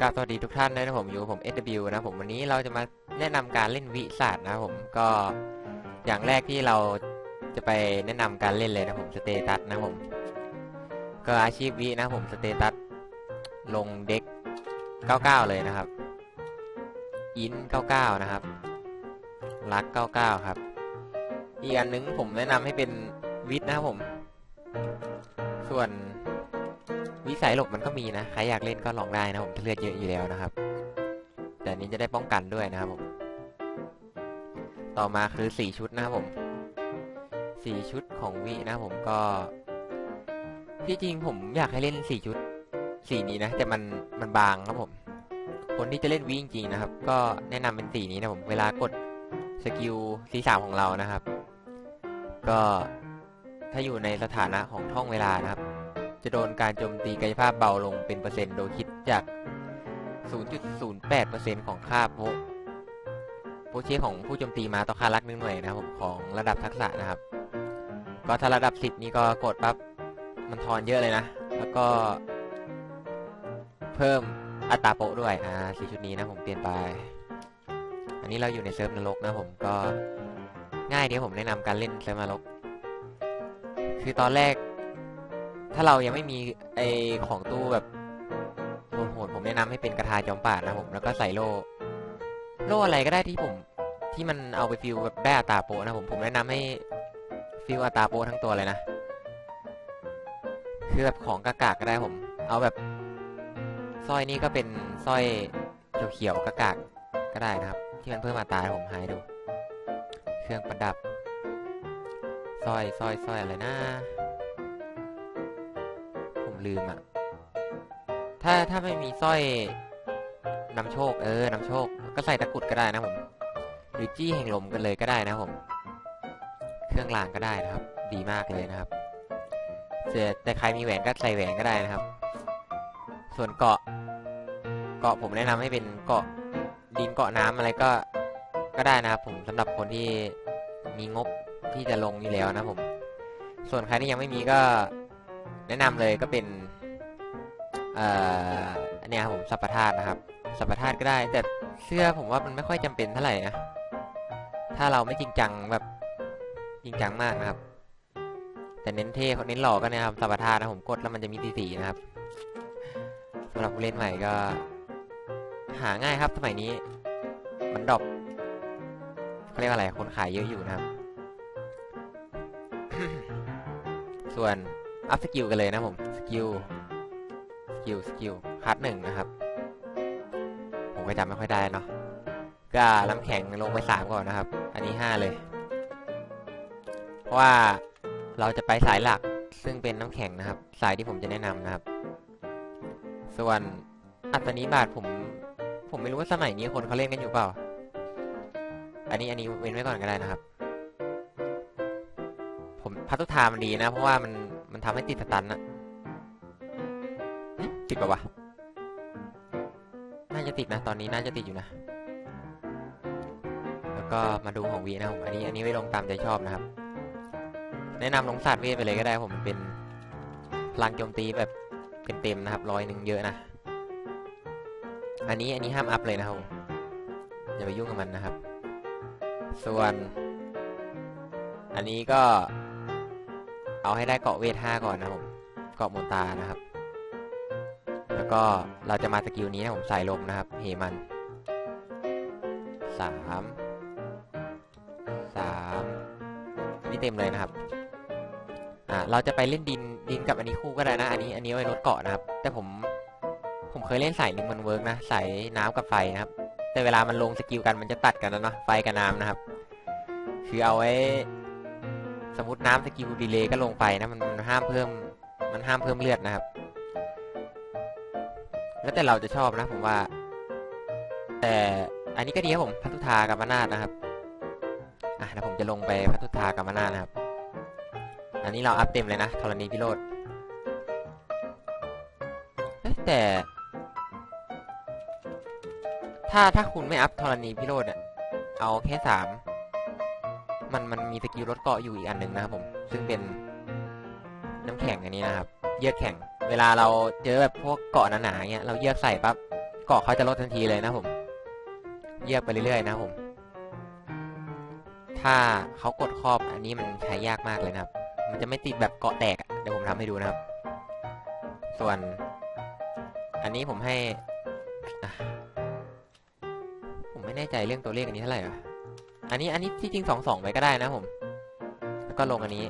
กราบสวัสดีทุกท่านด้วยนะผมอยู่ผม SW นะผมวันนี้เราจะมาแนะนำการเล่นวิศาสตร์นะครับผมก็อย่างแรกที่เราจะไปแนะนำการเล่นเลยนะผมสเตตัสนะผมก็อาชีพวินะผมสเตตัสลงเด็ก 99 เลยนะครับอิน99 นะครับ รัก 99 ครับ อีกอันนึงผมแนะนำให้เป็นวิทนะครับผม ส่วน วิสัยหลบมันก็มีนะ ใครอยากเล่นก็ลองได้นะผมเลือดเยอะอยู่แล้วนะครับ แต่นี้จะได้ป้องกันด้วยนะครับผม ต่อมาคือสี่ชุดนะครับผมสี่ชุดของวินะผมก็ที่จริงผมอยากให้เล่นสี่ชุดสีนี้นะ แต่มันมันบางครับผม คนที่จะเล่นวิจริงๆนะครับ ก็แนะนำเป็นสีนี้นะผมเวลากดสกิลสีสามของเรานะครับ ก็ถ้าอยู่ในสถานะของท่องเวลานะครับ จะโดนการโจมตีกายภาพเบาลงเป็นเปอร์เซ็นต์โดยคิดจาก 0.08%ของค่าโพโพเชีของผู้โจมตีมาต่อค่ารักหนึ่งหน่วยนะครับผมของระดับทักษะนะครับ ก็ถ้าระดับ 10 นี่ก็กดปั๊บมันทอนเยอะเลยนะ แล้วก็ เพิ่มอัตราโปะด้วยอ่าสีชุดนี้นะผมเปลี่ยนไป อันนี้เราอยู่ในเซิร์ฟนรกนะผมก็ง่ายเดียวผมแนะนำการเล่นเซิร์ฟนรกคือตอนแรก ถ้าเรายังไม่มีไอของตู้แบบโหดๆผมแนะนำให้เป็นกระทาจอมป่านะผมแล้วก็ใส่โล่โล่อะไรก็ได้ที่ผม ที่มันเอาไปฟิลแบบได้อัตาโปะนะผมผมแนะนำให้ฟิลอัตาโปะทั้งตัวเลยนะคือแบบของกากๆก็ได้ผม เอาแบบสร้อยนี่ก็เป็นสร้อยเขียวๆกากๆก็ได้นะครับ ที่มันเพิ่มอัตราผมหายดู เครื่องประดับสร้อยสร้อยสร้อยอะไรนะ ลืมอะ่ะถ้าถ้าไม่มีสร้อยนำโชค เออนำโชค ก็ใส่ตะกุดก็ได้นะผมหรือจี้แห่งลมกันเลยก็ได้นะผม เครื่องรางก็ได้นะครับ ดีมากเลยนะครับแต่แต่ใครมีแหวนก็ใส่แหวนก็ได้นะครับ ส่วนเกาะ เกาะผมแนะนำให้เป็นเกาะดินเกาะน้ำอะไรก็ก็ได้นะครับ ผมสำหรับคนที่มีงบที่จะลงอยู่แล้วนะผม ส่วนใครที่ยังไม่มีก็ แนะนำเลยก็เป็นเอ่ออันเนี้ยครับผมสัปปะธาตุนะครับ สัปปะธาตุก็ได้ แต่เสื้อผมว่ามันไม่ค่อยจำเป็นเท่าไหร่นะถ้าเราไม่จริงจังแบบจริงจังมากนะครับ แต่เน้นเท่เน้นหล่อก็นะครับสัปปะธาตุนะผมกดแล้วมันจะมีสีๆนะครับสำหรับผู้เล่นใหม่ก็ หาง่ายครับสมัยนี้ มันดอปเขาเรียกว่าอะไรคนขายเยอะอยู่นะครับ ส่วน อัพสกิลกันเลยนะผม สกิล สกิล สกิลคัดหนึ่งนะครับ ผมก็จำไม่ค่อยได้เนาะ ก็ลำแข็งลงไปสามก่อนนะครับ อันนี้ห้าเลย เพราะว่าเราจะไปสายหลักซึ่งเป็นน้ำแข็งนะครับ สายที่ผมจะแนะนำนะครับ ส่วนอัตนิบาตผม ผมไม่รู้ว่าสมัยนี้คนเขาเล่นกันอยู่เปล่า อันนี้อันนี้เว้นไว้ก่อนก็ได้นะครับ ผมพัตุธามันดีนะ เพราะว่ามัน มันทำให้ติดสตันนะติดปะวะ น่าจะติดนะ ตอนนี้น่าจะติดอยู่นะ แล้วก็มาดูของวีนะผมอันนี้อันนี้ไว้ลงตามใจชอบนะครับ แนะนำลงศาสตร์เวทไปเลยก็ได้ผมเป็นพลังโจมตีแบบเต็มๆนะครับร้อยหนึ่งเยอะนะ อันนี้อันนี้ห้ามอัพเลยนะครับผมอย่าไปยุ่งกับมันนะครับ ส่วน อันนี้ก็ เอาให้ได้เกาะเวทห้าก่อนนะผมเกาะมนตานะครับ แล้วก็เราจะมาสกิลนี้นะผมใส่ลมนะครับเหมันสามสามนี่เต็มเลยนะครับอ่าเราจะไปเล่นดินดินกับอันนี้คู่ก็ได้นะ อันนี้อันนี้ไว้ลดเกาะนะครับ แต่ผมผมเคยเล่นสายลิงมันเวิร์กนะสายน้ำกับไฟนะครับ แต่เวลามันลงสกิลกันมันจะตัดกันนะเนาะไฟกับน้ำนะครับ คือเอาไว้ สมมติน้ำสกิลดีเลย์ก็ลงไปนะมันมันห้ามเพิ่มมันห้ามเพิ่มเลือดนะครับ แล้วแต่เราจะชอบนะผมว่า แต่อันนี้ก็ดีครับผมพัทุธากับมานาดนะครับอะเดี๋ยวผมจะลงไปพัทุธากับมานาดนะครับ อันนี้เราอัพเต็มเลยนะธรณีพิโรธแต่ถ้าถ้าคุณไม่อัพธรณีพิโรธเนี่ยเอาแค่สาม มันมันมีสกิลลดเกาะอยู่อีกอันหนึ่งนะครับผม ซึ่งเป็นน้ำแข็งอันนี้นะครับ เยือกแข็ง เวลาเราเจอแบบพวกเกาะหนาๆเงี้ย เราเยือกใส่ปั๊บ เกาะเขาจะลดทันทีเลยนะผม เยียบไปเรื่อยๆนะผม ถ้าเขากดครอบอันนี้มันใช้ยากมากเลยนะครับ มันจะไม่ติดแบบเกาะแตกเดี๋ยวผมทำให้ดูนะครับ ส่วน อันนี้ผมให้ ผมไม่แน่ใจเรื่องตัวเลขอันนี้เท่าไหร่ อันนี้อันนี้ที่จริงสองสองไปก็ได้นะผม แล้วก็ลงอันนี้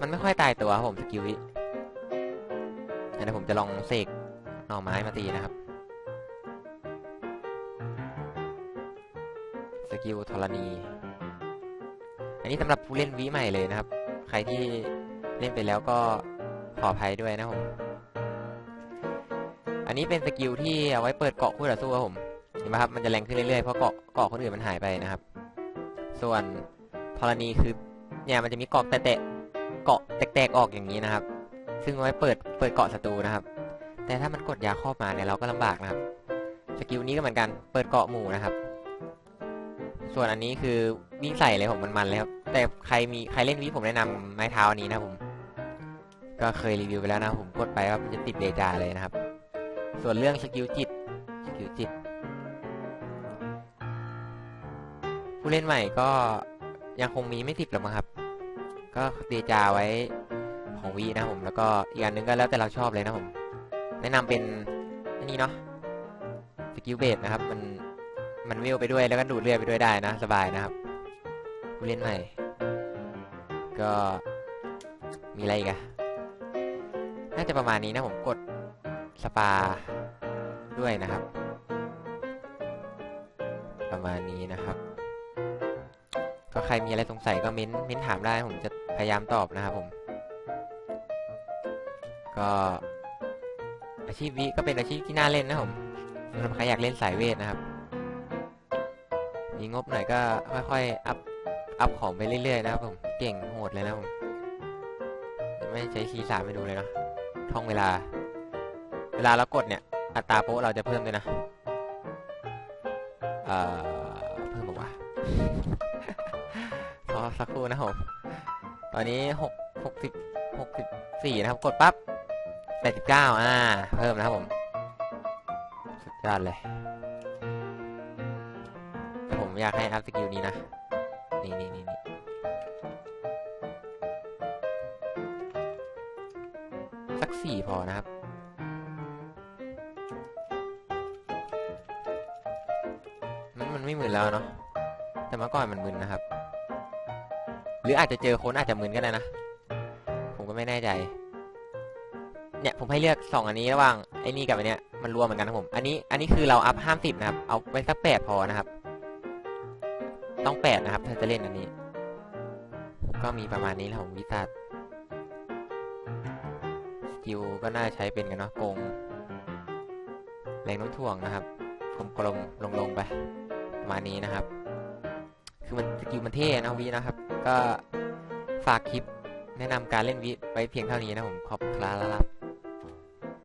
มันไม่ค่อยตายตัวครับผมสกิลวิอันนี้ผมจะลองเสกหน่อไม้มาตีนะครับสกิลธรณี อันนี้สำหรับผู้เล่นวิใหม่เลยนะครับ ใครที่เล่นไปแล้วก็ขออภัยด้วยนะผม อันนี้เป็นสกิลที่เอาไว้เปิดเกาะคู่ต่อสู้ครับผม เห็นไหมครับ มันจะแรงขึ้นเรื่อยๆ เพราะเกาะเกาะคนอื่นมันหายไปนะครับ ส่วนธรณีคือเนี่ยมันจะมีเกาะแตะๆเกาะแตกๆออกอย่างนี้นะครับ ซึ่งไว้เปิดเปิดเกาะศัตรูนะครับ แต่ถ้ามันกดยาครอบมาเนี่ยเราก็ลำบากนะครับสกิลนี้ก็เหมือนกันเปิดเกาะหมู่นะครับ ส่วนอันนี้คือวิ่งใส่เลยผมมันๆเลยครับแต่ใครมีใครเล่นวิผมแนะนำไม้เท้าอันนี้นะผม ก็เคยรีวิวไปแล้วนะผมกดไปว่ามันจะติดเดจาเลยนะครับ ส่วนเรื่องสกิลจิตสกิลจิต ผู้เล่นใหม่ก็ยังคงมีไม่ติดหรอกมั้งครับ ก็เดจาไว้ของวีนะผม แล้วก็อีกอันหนึงก็แล้วแต่เราชอบเลยนะผม แนะนำเป็นอันนี้เนาะสกิลเบสนะครับ มันมันเวไปด้วยแล้วก็ดูดเลือดไปด้วยได้นะ สบายนะครับ ผู้เล่นใหม่ ก็มีอะไรอีกอะน่าจะประมาณนี้นะผมกดสปาด้วยนะครับ ประมาณนี้นะครับ ก็ใครมีอะไรสงสัยก็เม้นเม้นถามได้ผมจะพยายามตอบนะครับผม ก็อาชีพวิก็เป็นอาชีพที่น่าเล่นนะผมสำหรับใครอยากเล่นสายเวทนะครับ มีงบหน่อยก็ค่อยๆอัพอัพของไปเรื่อยๆนะครับผมเก่งโหดเลยนะผมไม่ใช้คีย์สามให้ดูเลยเนาะท่องเวลา เวลาเรากดเนี่ย อัตราโป๊ะเราจะเพิ่มด้วยนะ เอ่อ เพิ่มบอกว่า สักครู่นะครับผมตอนนี้หกหกสิบหกสิบสี่นะครับ กดปั๊บแปดสิบเก้าอ่า เพิ่มนะครับผม สุดยอดเลย ผมอยากให้อัพสกิลนี้นะ นี่นี่นี่นี่สักสี่พอนะครับมันมันไม่หมึนแล้วเนาะแต่เมื่อก่อนมันมึนนะครับ หรืออาจจะเจอคนอาจจะมึนก็ได้นะ ผมก็ไม่แน่ใจ เนี่ยผมให้เลือกสองอันนี้ระหว่างไอ้นี่กับอันเนี้ยมันรวมเหมือนกันนะผม อันนี้อันนี้คือเราอัพห้ามสิบนะครับ เอาไว้สักแปดพอนะครับ ต้องแปดนะครับถ้าจะเล่นอันนี้ ก็มีประมาณนี้แหละผมวิสัทสกิลก็น่าใช้เป็นกันเนาะโกงแรงน้ำถ่วงนะครับกลมๆลงๆไปประมาณนี้นะครับ คือมันสกิลมันเท่นะวินะครับ ก็ฝากคลิปแนะนำการเล่นวิไว้เพียงเท่านี้นะผมขอบคุณครับ